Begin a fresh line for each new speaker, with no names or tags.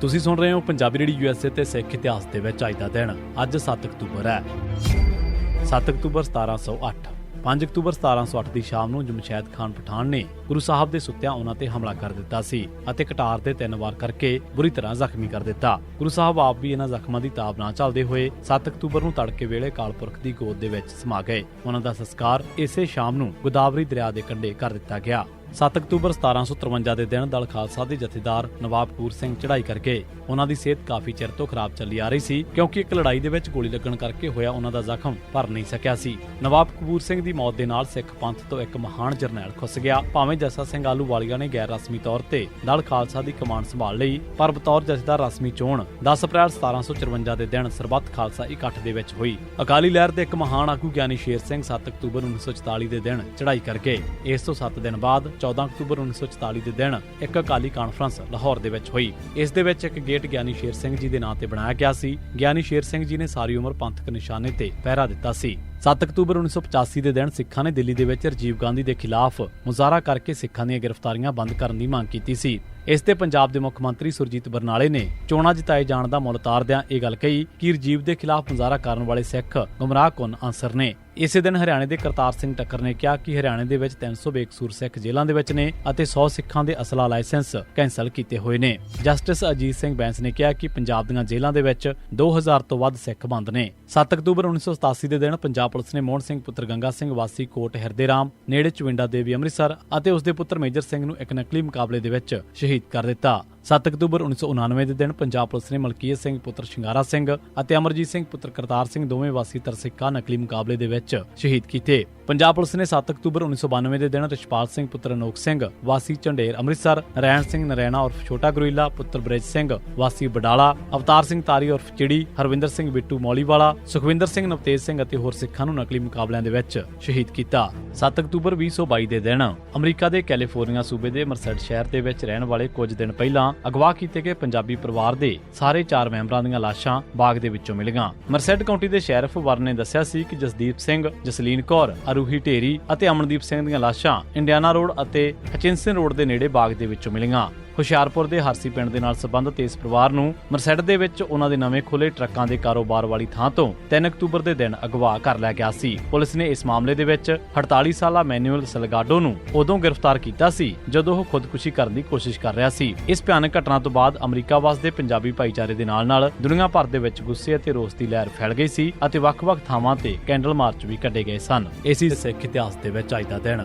ਤੁਸੀਂ ਸੁਣ ਰਹੇ ਹੋ ਪੰਜਾਬੀ ਰੇਡੀ ਯੂਐਸਏ ਤੇ ਸਿੱਖ ਇਤਿਹਾਸ ਦੇ ਵਿੱਚ ਅੱਜ ਦਾ ਦਿਨ। ਅੱਜ 7 ਅਕਤੂਬਰ ਹੈ। 7 ਅਕਤੂਬਰ 1708 5 ਅਕਤੂਬਰ 1708 ਦੀ ਸ਼ਾਮ ਨੂੰ ਜਮਸ਼ੈਦ ਖਾਨ ਪਠਾਨ ਨੇ ਗੁਰੂ ਸਾਹਿਬ ਦੇ ਸੁੱਤਿਆਂ ਉਹਨਾਂ ਤੇ ਹਮਲਾ ਕਰ ਦਿੱਤਾ ਸੀ ਅਤੇ ਕਟਾਰ ਤੇ ਤਿੰਨ ਵਾਰ ਕਰਕੇ ਬੁਰੀ ਤਰ੍ਹਾਂ ਜ਼ਖਮੀ ਕਰ ਦਿੱਤਾ। ਗੁਰੂ ਸਾਹਿਬ ਆਪ ਵੀ ਇਹਨਾਂ ਜ਼ਖਮਾਂ ਦੀ ਤਾਬ ਨਾ ਝੱਲਦੇ ਹੋਏ 7 ਅਕਤੂਬਰ ਨੂੰ ਤੜਕੇ ਵੇਲੇ ਕਾਲਪੁਰਖ ਦੀ ਗੋਦ ਦੇ ਵਿੱਚ ਸਮਾ ਗਏ। ਉਹਨਾਂ ਦਾ ਸੰਸਕਾਰ ਇਸੇ ਸ਼ਾਮ ਨੂੰ ਗੋਦਾਵਰੀ ਦਰਿਆ ਦੇ ਕੰਢੇ ਕਰ ਦਿੱਤਾ ਗਿਆ। 7 ਅਕਤੂਬਰ 1753 ਦੇ ਦਿਨ ਦਲ ਖਾਲਸਾ ਦੇ ਜਥੇਦਾਰ ਨਵਾਬ ਕਪੂਰ ਸਿੰਘ ਚੜ੍ਹਾਈ ਕਰਕੇ ਉਹਨਾਂ ਦੀ ਸਿਹਤ ਕਾਫੀ ਚਿਰ ਤੋਂ ਖਰਾਬ ਚੱਲੀ ਆ ਰਹੀ ਸੀ, ਕਿਉਂਕਿ ਇੱਕ ਲੜਾਈ ਦੇ ਵਿੱਚ ਗੋਲੀ ਲੱਗਣ ਕਰਕੇ ਹੋਇਆ ਉਹਨਾਂ ਦਾ ਜ਼ਖਮ ਭਰ ਨਹੀਂ ਸਕਿਆ ਸੀ। ਨਵਾਬ ਕਪੂਰ ਸਿੰਘ ਦੀ ਮੌਤ ਦੇ ਨਾਲ ਸਿੱਖ ਪੰਥ ਤੋਂ ਇੱਕ ਮਹਾਨ ਜਰਨੈਲ ਖੁੱਸ ਗਿਆ। ਭਾਵੇਂ ਜੱਸਾ ਸਿੰਘ ਆਲੂਵਾਲੀਆ ਨੇ ਗੈਰ ਰਸਮੀ ਤੌਰ ਤੇ ਦਲ ਖਾਲਸਾ ਦੀ ਕਮਾਂਡ ਸੰਭਾਲ ਲਈ, ਪਰ ਬਤੌਰ ਜਥੇਦਾਰ ਰਸਮੀ ਚੋਣ 10 ਅਪ੍ਰੈਲ 1754 ਦੇ ਦਿਨ ਸਰਬੱਤ ਖਾਲਸਾ ਇਕੱਠ ਦੇ ਵਿੱਚ ਹੋਈ। ਅਕਾਲੀ ਲਹਿਰ ਦੇ ਇੱਕ ਮਹਾਨ ਆਗੂ ਗਿਆਨੀ ਸ਼ੇਰ ਸਿੰਘ 7 ਅਕਤੂਬਰ 1944 ਦੇ ਦਿਨ ਚੜ੍ਹਾਈ ਕਰਕੇ ਇਸ ਤੋਂ 7 ਦਿਨ ਬਾਅਦ 14 ਅਕਤੂਬਰ 1944 ਦੇ ਦਿਨ ਇੱਕ ਅਕਾਲੀ ਕਾਨਫਰੰਸ ਲਾਹੌਰ ਦੇ ਵਿੱਚ ਹੋਈ। ਇਸ ਦੇ ਵਿੱਚ ਇੱਕ ਗੇਟ ਗਿਆਨੀ ਸ਼ੇਰ ਸਿੰਘ ਜੀ ਦੇ ਨਾਂ ਤੇ ਬਣਾਇਆ ਗਿਆ ਸੀ। ਗਿਆਨੀ ਸ਼ੇਰ ਸਿੰਘ ਜੀ ਨੇ ਸਾਰੀ ਉਮਰ ਪੰਥਕ ਨਿਸ਼ਾਨੇ ਤੇ ਪਹਿਰਾ ਦਿੱਤਾ ਸੀ। 7 ਅਕਤੂਬਰ 1985 ਦੇ ਦਿਨ ਸਿੱਖਾਂ ਨੇ ਦਿੱਲੀ ਦੇ ਵਿੱਚ ਰਾਜੀਵ ਗਾਂਧੀ ਦੇ ਖਿਲਾਫ ਮੁਜ਼ਾਹਰਾ ਕਰਕੇ ਸਿੱਖਾਂ ਦੀਆਂ ਗ੍ਰਿਫਤਾਰੀਆਂ ਬੰਦ ਕਰਨ ਦੀ ਮੰਗ ਕੀਤੀ ਸੀ। ਇਸ ਤੇ ਪੰਜਾਬ ਦੇ ਮੁੱਖ ਮੰਤਰੀ ਸੁਰਜੀਤ ਬਰਨਾਲੇ ਨੇ ਚੋਣਾਂ ਜਿਤਾਏ ਜਾਣ ਦਾ ਮੁੱਲ ਤਾਰਦਿਆਂ ਇਹ ਗੱਲ ਕਹੀ ਕਿ ਰਾਜੀਵ ਦੇ ਖਿਲਾਫ ਮੁਜ਼ਾਹਰਾ ਕਰਨ ਵਾਲੇ ਸਿੱਖ ਗੁੰਮਰਾਹਕੁਨ ਅਨਸਰ ਨੇ। ਇਸੇ ਦਿਨ ਹਰਿਆਣੇ ਦੇ ਕਰਤਾਰ ਸਿੰਘ ਟੱਕਰ ਨੇ ਕਿਹਾ ਕਿ ਹਰਿਆਣੇ ਦੇ ਵਿੱਚ 300 ਬੇਕਸੂਰ ਸਿੱਖ ਜੇਲ੍ਹਾਂ ਦੇ ਵਿੱਚ ਨੇ ਅਤੇ 100 ਸਿੱਖਾਂ ਦੇ ਅਸਲਾ ਲਾਇਸੈਂਸ ਕੈਂਸਲ ਕੀਤੇ ਹੋਏ ਨੇ। ਜਸਟਿਸ ਅਜੀਤ ਸਿੰਘ ਬੈਂਸ ਨੇ ਕਿਹਾ ਕਿ ਪੰਜਾਬ ਦੀਆਂ ਜੇਲ੍ਹਾਂ ਦੇ ਵਿੱਚ 2000 ਤੋਂ ਵੱਧ ਸਿੱਖ ਬੰਦ ਨੇ। 7 ਅਕਤੂਬਰ 1987 ਦੇ ਦਿਨ ਪੰਜਾਬ ਪੁਲਿਸ ਨੇ ਮੋਹਨ ਸਿੰਘ ਪੁੱਤਰ ਗੰਗਾ ਸਿੰਘ ਵਾਸੀ ਕੋਟ ਹਿਰਦੇ ਰਾਮ ਨੇੜੇ ਚਵਿੰਡਾ ਦੇਵੀ ਅੰਮ੍ਰਿਤਸਰ ਅਤੇ ਉਸ ਦੇ ਪੁੱਤਰ ਮੇਜਰ ਸਿੰਘ ਨੂੰ ਇੱਕ ਨਕਲੀ ਮੁਕਾਬਲੇ ਦੇ ਵਿੱਚ ਸ਼ਹੀਦ ਕਰ ਦਿੱਤਾ। 7 ਅਕਤੂਬਰ 1999 ਦੇ ਦਿਨ ਪੰਜਾਬ ਪੁਲਿਸ ਨੇ ਮਲਕੀਤ ਸਿੰਘ ਪੁੱਤਰ ਸ਼ਿੰਗਾਰਾ ਸਿੰਘ ਅਤੇ ਅਮਰਜੀਤ ਸਿੰਘ ਪੁੱਤਰ ਕਰਤਾਰ ਸਿੰਘ ਦੋਵੇਂ ਵਾਸੀ ਤਰਸਿੱਕਾ ਨਕਲੀ ਮੁਕਾਬਲੇ ਦੇ ਵਿੱਚ ਸ਼ਹੀਦ ਕੀਤੇ। ਪੰਜਾਬ ਪੁਲਿਸ ਨੇ 7 ਅਕਤੂਬਰ 1992 ਦੇ ਦਿਨ ਰਿਸ਼ਪਾਲ ਸਿੰਘ, ਪੁੱਤਰ ਅਨੋਖ ਸਿੰਘ, ਵਾਸੀ ਝੰਡੇਰ ਅੰਮ੍ਰਿਤਸਰ, ਨਰੈਣ ਸਿੰਘ ਨਰੈਣਾ ਉਰਫ ਛੋਟਾ ਗੁਰੀਲਾ, ਪੁੱਤਰ ਬ੍ਰਿਜ ਸਿੰਘ, ਵਾਸੀ ਬਡਾਲਾ, ਅਵਤਾਰ ਸਿੰਘ ਤਾਰੀ ਉਰਫ ਚਿੜੀ, ਹਰਵਿੰਦਰ ਸਿੰਘ ਬਿੱਟੂ ਮੌਲੀਵਾਲਾ, ਸੁਖਵਿੰਦਰ ਸਿੰਘ, ਨਵਤੇਜ ਸਿੰਘ ਅਤੇ ਹੋਰ ਸਿੱਖਾਂ ਨੂੰ ਨਕਲੀ ਮੁਕਾਬਲਿਆਂ ਦੇ ਵਿੱਚ ਸ਼ਹੀਦ ਕੀਤਾ। 7 ਅਕਤੂਬਰ 2022 ਦੇ ਦਿਨ ਅਮਰੀਕਾ ਦੇ ਕੈਲੀਫੋਰਨੀਆ ਸੂਬੇ ਦੇ ਮਰਸੈਡ ਸ਼ਹਿਰ ਦੇ ਵਿੱਚ ਰਹਿਣ ਵਾਲੇ ਕੁਝ ਦਿਨ ਪਹਿਲਾਂ ਅਗਵਾ ਕੀਤੇ ਗਏ ਪੰਜਾਬੀ ਪਰਿਵਾਰ ਦੇ ਸਾਰੇ ਚਾਰ ਮੈਂਬਰਾਂ ਦੀਆਂ ਲਾਸ਼ਾਂ ਬਾਗ ਦੇ ਵਿੱਚੋਂ ਮਿਲੀਆਂ। ਮਰਸੈਡ ਕਾਉਂਟੀ ਦੇ ਸ਼ੈਰਿਫ ਵਰਨ ਨੇ ਦੱਸਿਆ ਸੀ ਕਿ ਜਸਦੀਪ ਸਿੰਘ, ਜਸਲੀਨ ਕੌਰ ਅਰੂਹੀ ਢੇਰੀ ਅਤੇ ਅਮਨਦੀਪ ਸਿੰਘ ਦੀਆਂ ਲਾਸ਼ਾਂ ਇੰਡੀਆਨਾ ਰੋਡ ਅਤੇ ਹਚਿੰਸਨ ਰੋਡ ਦੇ ਨੇੜੇ ਬਾਗ ਦੇ ਵਿੱਚੋਂ ਮਿਲੀਆਂ। ਹੁਸ਼ਿਆਰਪੁਰ ਦੇ ਹਰਸੀ ਪਿੰਡ ਦੇ ਨਾਲ ਸੰਬੰਧਿਤ ਇਸ ਪਰਿਵਾਰ ਨੂੰ ਮਰਸੈਡ ਦੇ ਵਿੱਚ ਉਹਨਾਂ ਦੇ ਨਵੇਂ ਖੁੱਲੇ ਟਰੱਕਾਂ ਦੇ ਕਾਰੋਬਾਰ ਵਾਲੀ ਥਾਂ ਤੋਂ 3 ਅਕਤੂਬਰ ਦੇ ਦਿਨ ਅਗਵਾ ਕਰ ਲਿਆ ਗਿਆ ਸੀ। ਪੁਲਿਸ ਨੇ ਇਸ ਮਾਮਲੇ ਦੇ ਵਿੱਚ 48 ਸਾਲਾ ਮੈਨੂਅਲ ਸਲਗਾਡੋ ਨੂੰ ਉਦੋਂ ਗ੍ਰਿਫਤਾਰ ਕੀਤਾ ਸੀ, ਜਦੋਂ ਉਹ ਖੁਦਕੁਸ਼ੀ ਕਰਨ ਦੀ ਕੋਸ਼ਿਸ਼ ਕਰ ਰਿਹਾ ਸੀ। ਇਸ ਭਿਆਨਕ ਘਟਨਾ ਤੋਂ ਬਾਅਦ ਅਮਰੀਕਾ ਵਸਦੇ ਪੰਜਾਬੀ ਭਾਈਚਾਰੇ ਦੇ ਨਾਲ-ਨਾਲ ਦੁਨੀਆ ਭਰ ਦੇ ਵਿੱਚ ਗੁੱਸੇ ਅਤੇ ਰੋਸ ਦੀ ਲਹਿਰ ਫੈਲ ਗਈ ਸੀ ਅਤੇ ਵੱਖ-ਵੱਖ ਥਾਵਾਂ ਤੇ ਕੈਂਡਲ ਮਾਰਚ ਵੀ ਕੱਢੇ ਗਏ ਸਨ। ਇਸੇ ਸਿੱਖ ਇਤਿਹਾਸ ਦੇ ਵਿੱਚ ਅੱਜ ਦਾ ਦਿਨ।